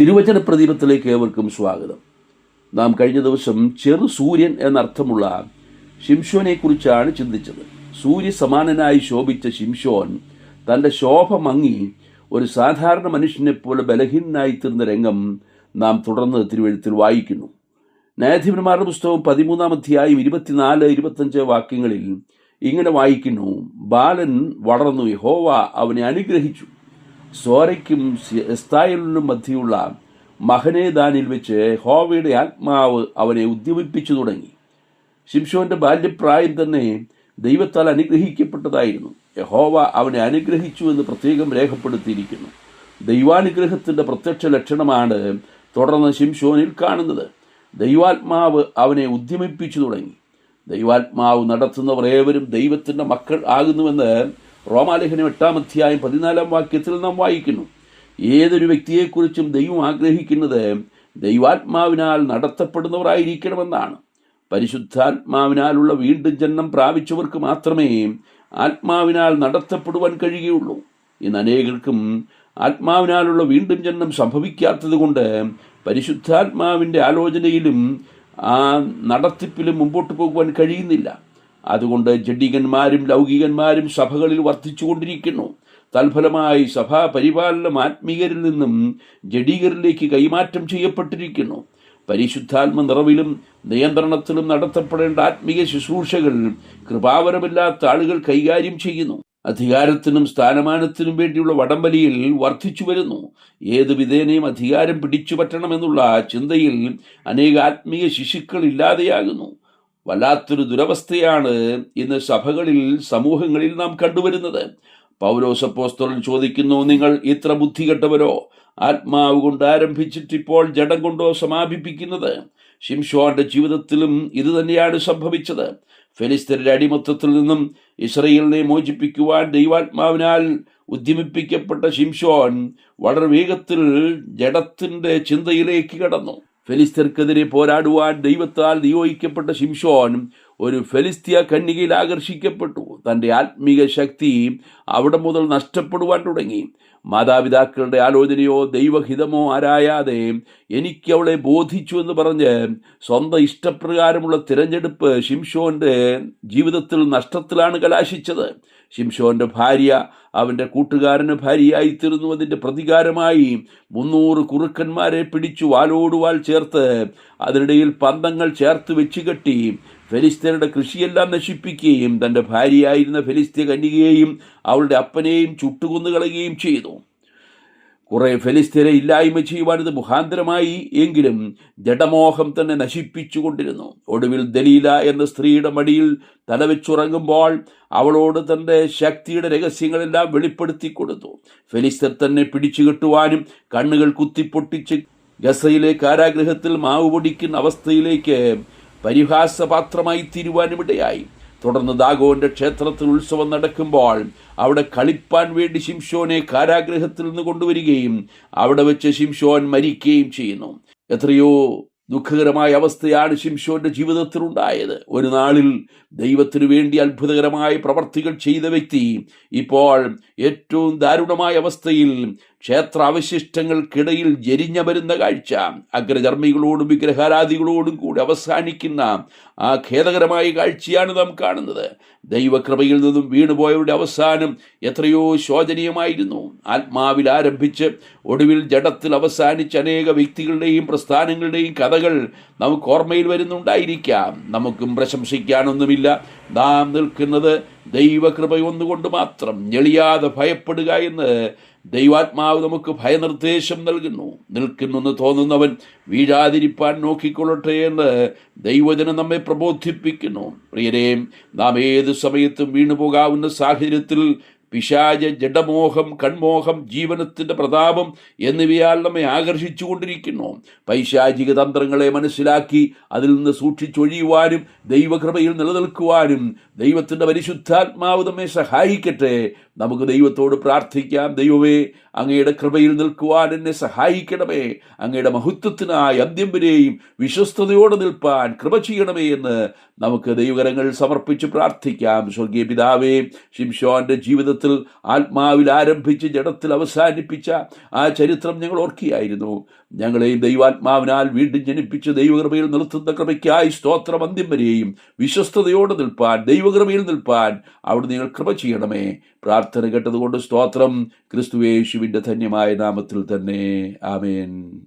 തിരുവചന പ്രദീപത്തിലേക്ക് ഏവർക്കും സ്വാഗതം. നാം കഴിഞ്ഞ ദിവസം ചെറു സൂര്യൻ എന്നർത്ഥമുള്ള ഷിംഷോനെക്കുറിച്ചാണ് ചിന്തിച്ചത്. സൂര്യ സമാനനായി ശോഭിച്ച ഷിംഷോൻ തന്റെ ശോഭ മങ്ങി ഒരു സാധാരണ മനുഷ്യനെ പോലെ ബലഹീനായി തീർന്ന രംഗം നാം തുടർന്ന് തിരുവഴുത്തിൽ വായിക്കുന്നു. ന്യായാധിപന്മാരുടെ പുസ്തകം പതിമൂന്നാം അധ്യായം ഇരുപത്തിനാല് ഇരുപത്തഞ്ച് വാക്യങ്ങളിൽ ഇങ്ങനെ വായിക്കുന്നു ബാലൻ വളർന്നു യഹോവ അവനെ അനുഗ്രഹിച്ചു. സോരയ്ക്കും എസ്തായലിനും മധ്യയുള്ള മഹനേദാനിൽ വെച്ച് ഹോവയുടെ ആത്മാവ് അവനെ ഉദ്യമിപ്പിച്ചു തുടങ്ങി. ശിംഷോന്റെ ബാല്യപ്രായം തന്നെ ദൈവത്താൽ അനുഗ്രഹിക്കപ്പെട്ടതായിരുന്നു. യഹോവ അവനെ അനുഗ്രഹിച്ചു എന്ന് പ്രത്യേകം രേഖപ്പെടുത്തിയിരിക്കുന്നു. ദൈവാനുഗ്രഹത്തിന്റെ പ്രത്യക്ഷ ലക്ഷണമാണ് തുടർന്ന് ശിംഷോനിൽ കാണുന്നത്. ദൈവാത്മാവ് അവനെ ഉദ്യമിപ്പിച്ചു തുടങ്ങി. ദൈവാത്മാവ് നടത്തുന്നവർ ഏവരും ദൈവത്തിന്റെ മക്കൾ ആകുന്നുവെന്ന് റോമാലേഖനം എട്ടാം അധ്യായം പതിനാലാം വാക്യത്തിൽ നാം വായിക്കുന്നു. ഏതൊരു വ്യക്തിയെക്കുറിച്ചും ദൈവം ആഗ്രഹിക്കുന്നത് ദൈവാത്മാവിനാൽ നടത്തപ്പെടുന്നവരായിരിക്കണമെന്നാണ്. പരിശുദ്ധാത്മാവിനാലുള്ള വീണ്ടും ജന്മം പ്രാപിച്ചവർക്ക് മാത്രമേ ആത്മാവിനാൽ നടത്തപ്പെടുവാൻ കഴിയുകയുള്ളൂ. ഇന്ന് അനേകർക്കും ആത്മാവിനാലുള്ള വീണ്ടും ജന്മം സംഭവിക്കാത്തത് കൊണ്ട് പരിശുദ്ധാത്മാവിന്റെ ആലോചനയിലും ആ നടത്തിപ്പിലും മുമ്പോട്ട് പോകുവാൻ കഴിയുന്നില്ല. അതുകൊണ്ട് ജഡികന്മാരും ലൗകികന്മാരും സഭകളിൽ വർദ്ധിച്ചുകൊണ്ടിരിക്കുന്നു തൽഫലമായി സഭാ പരിപാലനം ആത്മീകരിൽ നിന്നും ജഡീകരിലേക്ക് കൈമാറ്റം ചെയ്യപ്പെട്ടിരിക്കുന്നു. പരിശുദ്ധാത്മ നിറവിലും നിയന്ത്രണത്തിലും നടത്തപ്പെടേണ്ട ആത്മീയ ശുശ്രൂഷകൾ കൃപാവരമില്ലാത്ത ആളുകൾ കൈകാര്യം ചെയ്യുന്നു. അധികാരത്തിനും സ്ഥാനമാനത്തിനും വേണ്ടിയുള്ള വടംവലിയിൽ വർദ്ധിച്ചു വരുന്നു. ഏത് വിധേനയും അധികാരം പിടിച്ചു പറ്റണമെന്നുള്ള ചിന്തയിൽ അനേക ആത്മീയ ശിശുക്കൾ ഇല്ലാതെയാകുന്നു. വല്ലാത്തൊരു ദുരവസ്ഥയാണ് ഇന്ന് സഭകളിൽ സമൂഹങ്ങളിൽ നാം കണ്ടുവരുന്നത്. പൗലോസപ്പോസ്തലൻ ചോദിക്കുന്നു നിങ്ങൾ ഇത്ര ബുദ്ധികെട്ടവരോ? ആത്മാവ് കൊണ്ട് ആരംഭിച്ചിട്ട് ഇപ്പോൾ ജഡം കൊണ്ടോ സമാപിപ്പിക്കുന്നത്? ഷിംഷോന്റെ ജീവിതത്തിലും ഇത് തന്നെയാണ് സംഭവിച്ചത്. ഫെലിസ്തരുടെ അടിമത്തത്തിൽ നിന്നും ഇസ്രയേലിനെ മോചിപ്പിക്കുവാൻ ദൈവാത്മാവിനാൽ ഉദ്യമിപ്പിക്കപ്പെട്ട ഷിംഷോൻ വളരെ വേഗത്തിൽ ജഡത്തിന്റെ ചിന്തയിലേക്ക് കടന്നു. ഫെലിസ്തർക്കെതിരെ പോരാടുവാൻ ദൈവത്താൽ നിയോഗിക്കപ്പെട്ട ശിംഷോൻ ഒരു ഫെലിസ്തീയ കന്യകയിൽ ആകർഷിക്കപ്പെട്ടു. തന്റെ ആത്മീക ശക്തി അവിടെ മുതൽ നഷ്ടപ്പെടുവാൻ തുടങ്ങി. മാതാപിതാക്കളുടെ ആലോചനയോ ദൈവഹിതമോ ആരായാതെ എനിക്ക് അവളെ ബോധിച്ചു എന്ന് പറഞ്ഞ് സ്വന്തം ഇഷ്ടപ്രകാരമുള്ള തിരഞ്ഞെടുപ്പ് ഷിംഷോന്റെ ജീവിതത്തിൽ നഷ്ടത്തിലാണ് കലാശിച്ചത്. ഷിംഷോന്റെ ഭാര്യ അവന്റെ കൂട്ടുകാരന് ഭാര്യയായിത്തീരുന്നു അതിന്റെ പ്രതികാരമായി മുന്നൂറ് കുറുക്കന്മാരെ പിടിച്ചു വാലോടുവാൽ ചേർത്ത് അതിനിടയിൽ പന്തങ്ങൾ ചേർത്ത് വെച്ച് കെട്ടി ഫെലിസ്തീനയുടെ കൃഷിയെല്ലാം നശിപ്പിക്കുകയും തന്റെ ഭാര്യയായിരുന്ന ഫെലിസ്തീയ കന്യകയെയും അവളുടെ അപ്പനെയും ചുട്ടുകൊന്നുകളയുകയും ചെയ്തു. കുറേ ഫെലിസ്തീനെ ഇല്ലായ്മ ചെയ്യുവാൻ ഇത് മുഖാന്തരമായി എങ്കിലും ജഡമോഹം തന്നെ നശിപ്പിച്ചു കൊണ്ടിരുന്നു ഒടുവിൽ ദലീല എന്ന സ്ത്രീയുടെ മടിയിൽ തലവെച്ചുറങ്ങുമ്പോൾ അവളോട് തന്റെ ശക്തിയുടെ രഹസ്യങ്ങളെല്ലാം വെളിപ്പെടുത്തി കൊടുത്തു ഫെലിസ്തർ തന്നെ പിടിച്ചു കെട്ടുവാനും കണ്ണുകൾ കുത്തിപ്പൊട്ടിച്ച് ഗസയിലെ കാരാഗ്രഹത്തിൽ മാവ് പൊടിക്കുന്ന അവസ്ഥയിലേക്ക് പരിഹാസപാത്രമായി തീരുവാനുമിടയായി. തുടർന്ന് ദാഗോന്റെ ക്ഷേത്രത്തിൽ ഉത്സവം നടക്കുമ്പോൾ അവിടെ കളിപ്പാൻ വേണ്ടി ശിംഷോനെ കാരാഗ്രഹത്തിൽ നിന്ന് കൊണ്ടുവരികയും അവിടെ വെച്ച് ശിംഷോൻ മരിക്കുകയും ചെയ്യുന്നു. എത്രയോ ദുഃഖകരമായ അവസ്ഥയാണ് ശിംഷോന്റെ ജീവിതത്തിൽ ഉണ്ടായത് ഒരു നാളിൽ ദൈവത്തിനു വേണ്ടി അത്ഭുതകരമായ പ്രവർത്തികൾ ചെയ്ത വ്യക്തി ഇപ്പോൾ ഏറ്റവും ദാരുണമായ അവസ്ഥയിൽ ക്ഷേത്ര അവശിഷ്ടങ്ങൾക്കിടയിൽ ജരിഞ്ഞ വരുന്ന കാഴ്ച അഗ്രചർമ്മികളോടും വിഗ്രഹാരാധികളോടും കൂടി അവസാനിക്കുന്ന ആ ഖേദകരമായ കാഴ്ചയാണ് നാം കാണുന്നത്. ദൈവകൃപയിൽ നിന്നും വീണുപോയവരുടെ അവസാനം എത്രയോ ശോചനീയമായിരുന്നു. ആത്മാവിൽ ആരംഭിച്ച് ഒടുവിൽ ജഡത്തിൽ അവസാനിച്ച അനേക വ്യക്തികളുടെയും പ്രസ്ഥാനങ്ങളുടെയും കഥകൾ നമുക്ക് ഓർമ്മയിൽ വരുന്നുണ്ടായിരിക്കാം. നമുക്കും പ്രശംസിക്കാനൊന്നുമില്ല. നാം നിൽക്കുന്നത് ദൈവകൃപ ഒന്നുകൊണ്ട് മാത്രം ഞെളിയാതെ ഭയപ്പെടുക എന്ന് ദൈവാത്മാവ് നമുക്ക് ഭയനിർദ്ദേശം നൽകുന്നു. നിൽക്കുന്നെന്ന് തോന്നുന്നവൻ വീഴാതിരിപ്പാൻ നോക്കിക്കൊള്ളട്ടെ എന്ന് ദൈവജനം നമ്മെ പ്രബോധിപ്പിക്കുന്നു. പ്രിയരെ നാം ഏത് സമയത്തും വീണുപോകാവുന്ന സാഹചര്യത്തിൽ പിശാച ജഡമോഹം കൺമോഹം ജീവനത്തിന്റെ പ്രതാപം എന്നിവയാൽ നമ്മെ ആകർഷിച്ചുകൊണ്ടിരിക്കുന്നു. പൈശാചിക തന്ത്രങ്ങളെ മനസ്സിലാക്കി അതിൽ നിന്ന് സൂക്ഷിച്ചൊഴിയുവാനും ദൈവകൃപയിൽ നിലനിൽക്കുവാനും ദൈവത്തിന്റെ പരിശുദ്ധാത്മാവ് നമ്മെ സഹായിക്കട്ടെ. നമുക്ക് ദൈവത്തോട് പ്രാർത്ഥിക്കാം. ദൈവമേ അങ്ങയുടെ കൃപയിൽ നിൽക്കുവാൻ എന്നെ സഹായിക്കണമേ. അങ്ങയുടെ മഹത്വത്തിനായി അന്ത്യം വരെയും വിശ്വസ്തയോടെ നിൽപ്പാൻ കൃപ ചെയ്യണമേ എന്ന് നമുക്ക് ദൈവകരങ്ങൾ സമർപ്പിച്ച് പ്രാർത്ഥിക്കാം. സ്വർഗീയ പിതാവേ ശിംഷോന്റെ ജീവിതത്തിൽ ജഡത്തിൽ ആത്മാവിൽ ആരംഭിച്ച് ജഡത്തിൽ അവസാനിപ്പിച്ച ആ ചരിത്രം ഞങ്ങൾ ഓർക്കുകയായിരുന്നു. ഞങ്ങളെയും ദൈവാത്മാവിനാൽ വീണ്ടും ജനിപ്പിച്ച് ദൈവകൃപയിൽ നിർത്തുന്ന കൃപയ്ക്കായി സ്തോത്രം അന്ത്യം വരെയും വിശ്വസ്തയോടെ നിൽപ്പാൻ ദൈവകൃപയിൽ നിൽപ്പാൻ അവിടെ നിങ്ങൾ കൃപ ചെയ്യണമേ. പ്രാർത്ഥന കേട്ടതുകൊണ്ട് സ്തോത്രം. ക്രിസ്തുവേശുവിന്റെ ധന്യമായ നാമത്തിൽ തന്നെ. ആമേൻ.